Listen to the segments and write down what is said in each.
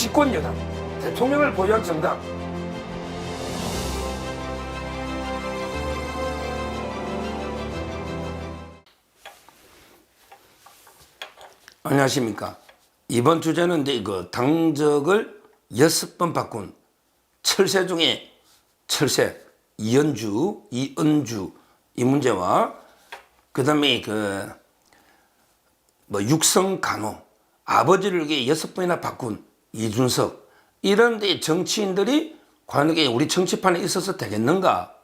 집권 여당, 대통령을 보유한 정당. 안녕하십니까. 이번 주제는 이제 그 당적을 여섯 번 바꾼 철새 중에 철새 이연주, 이은주 이 문제와 그다음에 그 뭐 육성 간호 아버지를 이게 여섯 번이나 바꾼 이준석. 이런 데 정치인들이 과연 이게 우리 정치판에 있어서 되겠는가?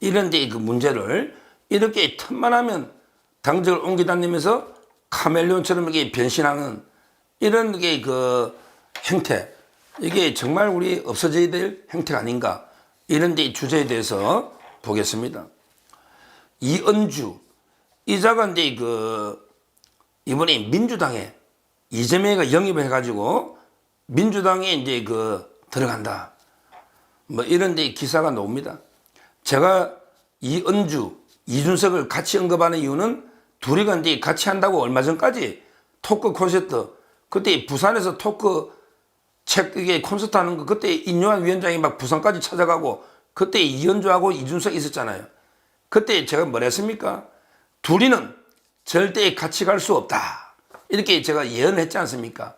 이런 데그 문제를 이렇게 틈만 하면 당적을 옮겨 다니면서 카멜레온처럼 이게 변신하는 이런 게 그 행태. 이게 정말 우리 없어져야 될 행태가 아닌가? 이런 데 주제에 대해서 보겠습니다. 이은주. 이자가 이제 그 이번에 민주당에 이재명이가 영입을 해가지고 민주당에 이제 그 들어간다. 뭐 이런 데 기사가 나옵니다. 제가 이은주, 이준석을 같이 언급하는 이유는 둘이 이제 같이 한다고 얼마 전까지 토크 콘서트 그때 부산에서 토크 책 이게 콘서트 하는 거 그때 인요한 위원장이 막 부산까지 찾아가고 그때 이현주하고 이준석 있었잖아요. 그때 제가 뭘 했습니까? 둘이는 절대 같이 갈 수 없다. 이렇게 제가 예언했지 않습니까?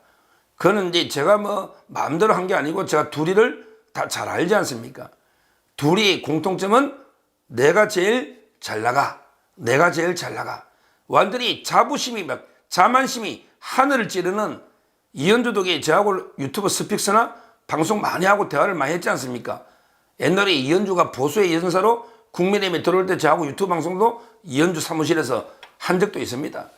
그거는 이제 제가 뭐 마음대로 한 게 아니고 제가 둘이를 다 잘 알지 않습니까? 둘이 공통점은 내가 제일 잘 나가. 내가 제일 잘 나가. 완전히 자부심이 막 자만심이 하늘을 찌르는 이현주 덕에 저하고 유튜브 스픽스나 방송 많이 하고 대화를 많이 했지 않습니까? 옛날에 이현주가 보수의 여전사로 국민의힘에 들어올 때 저하고 유튜브 방송도 이현주 사무실에서 한 적도 있습니다.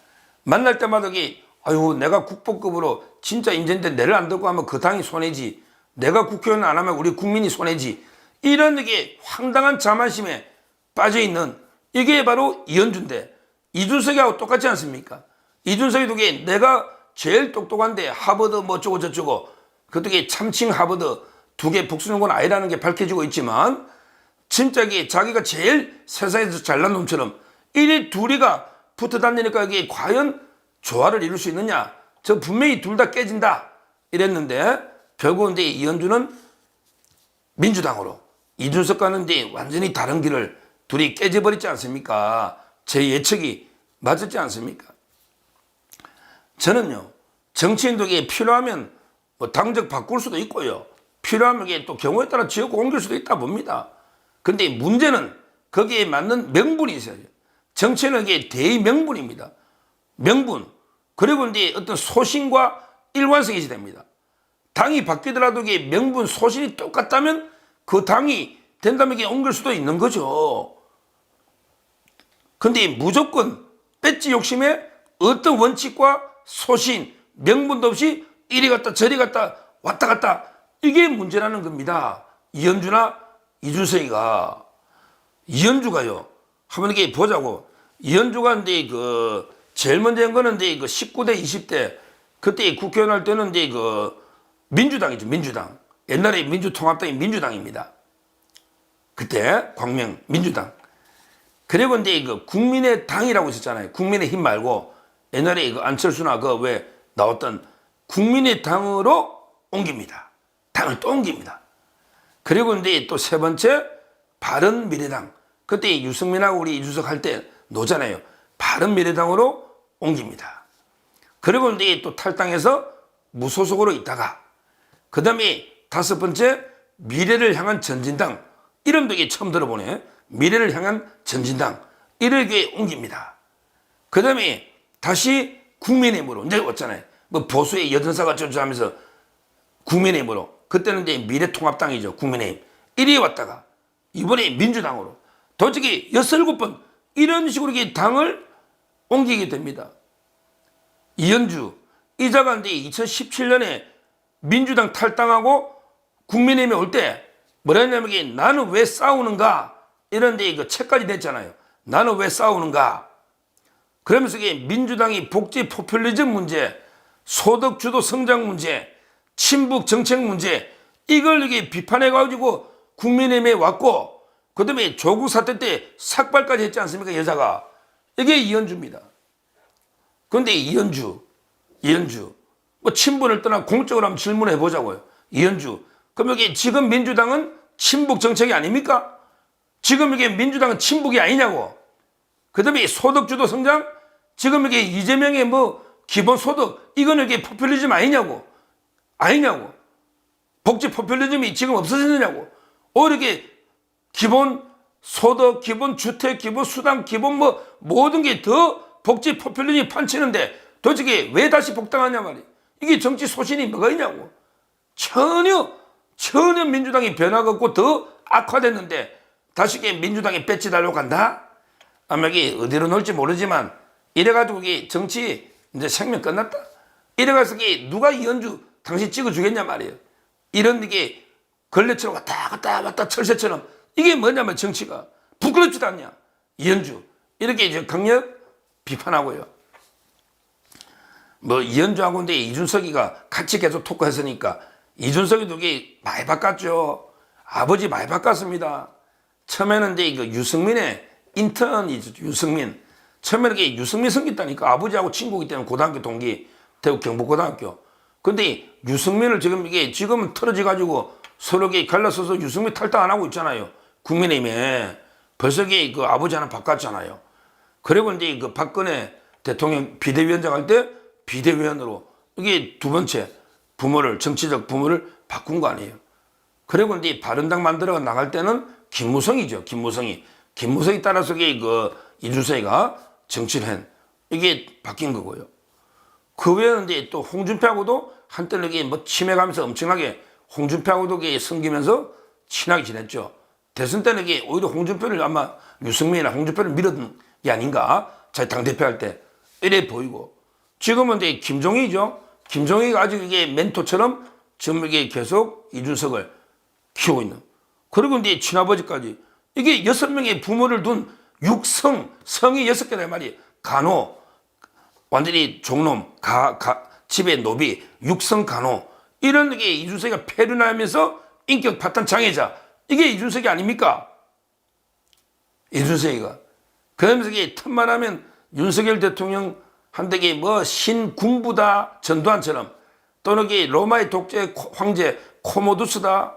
만날 때마다 이게 아유 내가 국보급으로 진짜 인재인데 내를 안 듣고 하면 그 당이 손해지. 내가 국회의원 안 하면 우리 국민이 손해지. 이런 이게 황당한 자만심에 빠져 있는 이게 바로 이현주인데 이준석이하고 똑같지 않습니까? 이준석이 두개 내가 제일 똑똑한데 하버드 뭐 어쩌고 저쩌고 그게 참칭 하버드 두 개 복수는 건 아니라는 게 밝혀지고 있지만 진짜 이게 자기가 제일 세상에서 잘난 놈처럼 이리 둘이가 붙어 다니니까 이게 과연 조화를 이룰 수 있느냐? 저 분명히 둘 다 깨진다 이랬는데 결국은 이제 이현주는 민주당으로 이준석과는 이제 완전히 다른 길을 둘이 깨져버렸지 않습니까? 제 예측이 맞았지 않습니까? 저는요 정치인들에게 필요하면 뭐 당적 바꿀 수도 있고요 필요하면 이게 또 경우에 따라 지역구 옮길 수도 있다 봅니다. 근데 문제는 거기에 맞는 명분이 있어야 돼요. 정치는 이게 대의 명분입니다. 명분. 그리고 이제 어떤 소신과 일관성이 됩니다. 당이 바뀌더라도 이게 명분, 소신이 똑같다면 그 당이 된다면 이게 옮길 수도 있는 거죠. 근데 무조건 배지 욕심에 어떤 원칙과 소신, 명분도 없이 이리 갔다 저리 갔다 왔다 갔다 이게 문제라는 겁니다. 이현주나 이준석이가 이현주가요. 한번 이렇게 보자고. 이현주가 이제 그 제일 먼저 한 거는 이제 그 19대 20대 그때 국회의원 할 때는 이제 그 민주당이죠. 민주당. 옛날에 민주통합당이 민주당입니다. 그때 광명 민주당. 그리고 이제 그 국민의 당이라고 있었잖아요. 국민의 힘 말고 옛날에 그 안철수나 그 왜 나왔던 국민의 당으로 옮깁니다. 당을 또 옮깁니다. 그리고 이제 또 세 번째 바른 미래당. 그때 유승민하고 우리 이준석 할 때 노잖아요. 바른 미래당으로 옮깁니다. 그리고 이제 또 탈당해서 무소속으로 있다가 그 다음에 다섯 번째 미래를 향한 전진당 이름도 이게 처음 들어보네. 미래를 향한 전진당 이렇게 옮깁니다. 그 다음에 다시 국민의힘으로 이제 왔잖아요. 뭐 보수의 여전사가 저주하면서 국민의힘으로 그때는 이제 미래통합당이죠. 국민의힘 이리 왔다가 이번에 민주당으로 도저히 여섯 일곱 번 이런 식으로 당을 옮기게 됩니다. 이현주 이제 2017년에 민주당 탈당하고 국민의힘에 올 때 뭐라 했냐면 나는 왜 싸우는가 이런 데그 책까지 냈잖아요. 나는 왜 싸우는가 그러면서 이게 민주당이 복지 포퓰리즘 문제, 소득 주도 성장 문제, 친북 정책 문제 이걸 이게 비판해 가지고 국민의힘에 왔고 그다음에 조국 사태 때 삭발까지 했지 않습니까 여자가 이게 이현주입니다. 그런데 이현주, 이현주 뭐 친분을 떠나 공적으로 한번 질문해 보자고요. 이현주. 그럼 여기 지금 민주당은 친북 정책이 아닙니까? 지금 이게 민주당은 친북이 아니냐고. 그 다음에 소득주도 성장? 지금 이게 이재명의 뭐 기본소득, 이거는 이게 포퓰리즘 아니냐고. 아니냐고. 복지 포퓰리즘이 지금 없어졌느냐고. 오히려 이게 기본 소득, 기본 주택, 기본 수당, 기본 뭐 모든 게 더 복지 포퓰리즘이 판치는데 도대체 왜 다시 복당하냐 말이야. 이게 정치 소신이 뭐가 있냐고. 전혀 전혀 민주당이 변화가 없고 더 악화됐는데 다시 이게 민주당이 배치 달려고 간다? 아마 이게 어디로 놀지 모르지만 이래가지고 이게 정치 이제 생명 끝났다. 이래가서 이게 누가 이현주 당신 찍어주겠냐 말이에요. 이런 이게 걸레처럼 왔다 갔다 왔다 철새처럼 이게 뭐냐면 정치가 부끄럽지도 않냐. 이현주 이렇게 이제 강력 비판하고요. 뭐 이현주하고 근데 이준석이가 같이 계속 토크했으니까 이준석이도 이게 많이 바꿨죠. 아버지 많이 바꿨습니다. 처음에는 이제 이거 유승민의 인턴이죠. 유승민. 처음에는 이게 유승민 생겼다니까 아버지하고 친구기 때문에 고등학교 동기 대구 경북고등학교. 근데 유승민을 지금 이게 지금은 틀어져 가지고 서로 이게 갈라서서 유승민 탈당 안 하고 있잖아요. 국민의힘에 벌써 그 아버지 하나 바꿨잖아요. 그리고 이제 그 박근혜 대통령 비대위원장 할 때 비대위원으로 이게 두 번째 부모를 정치적 부모를 바꾼 거 아니에요. 그리고 이제 바른당 만들어 나갈 때는 김무성이죠. 김무성이 김무성이 따라서 그 이준석이가 정치를 한 이게 바뀐 거고요. 그 외에는 이제 또 홍준표하고도 한때는 이게 뭐 치매가면서 엄청나게 홍준표하고도 이게 섬기면서 친하게 지냈죠. 대선 때는 이게 오히려 홍준표를 아마 유승민이나 홍준표를 밀었던 게 아닌가. 자기 당대표 할 때. 이래 보이고. 지금은 이제 김종희죠. 김종희가 아직 이게 멘토처럼 지금 이게 계속 이준석을 키우고 있는. 그리고 이제 친아버지까지. 이게 여섯 명의 부모를 둔 육성, 성이 여섯 개란 말이에요. 간호, 완전히 종놈, 가, 가, 집의 노비, 육성 간호. 이런 게 이준석이가 패륜하면서 인격 파탄 장애자. 이게 이준석이 아닙니까? 이준석이가. 그러면서 이게 틈만 하면 윤석열 대통령 한테 뭐 신군부다 전두환처럼 또는 로마의 독재 황제 코모두스다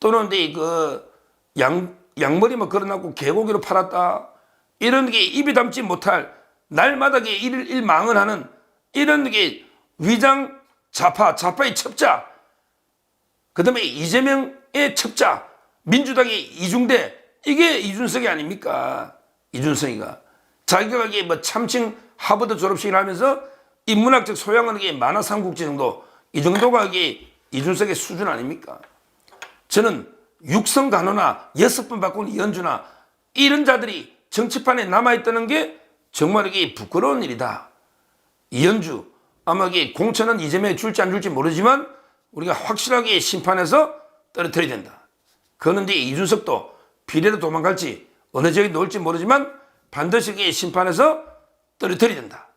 또는 그 양, 양머리만 걸어놨고 개고기로 팔았다 이런 게 입에 담지 못할 날마다 게 일, 일 망을 하는 이런 게 위장 좌파 좌파의 첩자 그 다음에 이재명의 첩자 민주당의 이중대 이게 이준석이 아닙니까 이준석이가 자기가 뭐 참칭 하버드 졸업식을 하면서 인문학적 소양은 이게 만화 삼국지 정도 이 정도가 이게 이준석의 수준 아닙니까? 저는 육성 간호나 여섯 번 바꾼 이현주나 이런 자들이 정치판에 남아있다는 게 정말 이게 부끄러운 일이다. 이현주 아마 이게 공천은 이재명이 줄지 안 줄지 모르지만 우리가 확실하게 심판해서 떨어뜨려야 된다. 그런데 이준석도 비례로 도망갈지 어느 지역에 놓을지 모르지만 반드시 이게 심판해서 떨어뜨려야 된다.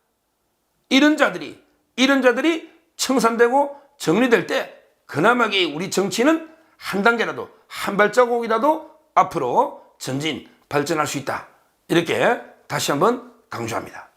이런 자들이 이런 자들이 청산되고 정리될 때 그나마 우리 정치는 한 단계라도 한 발자국이라도 앞으로 전진 발전할 수 있다. 이렇게 다시 한번 강조합니다.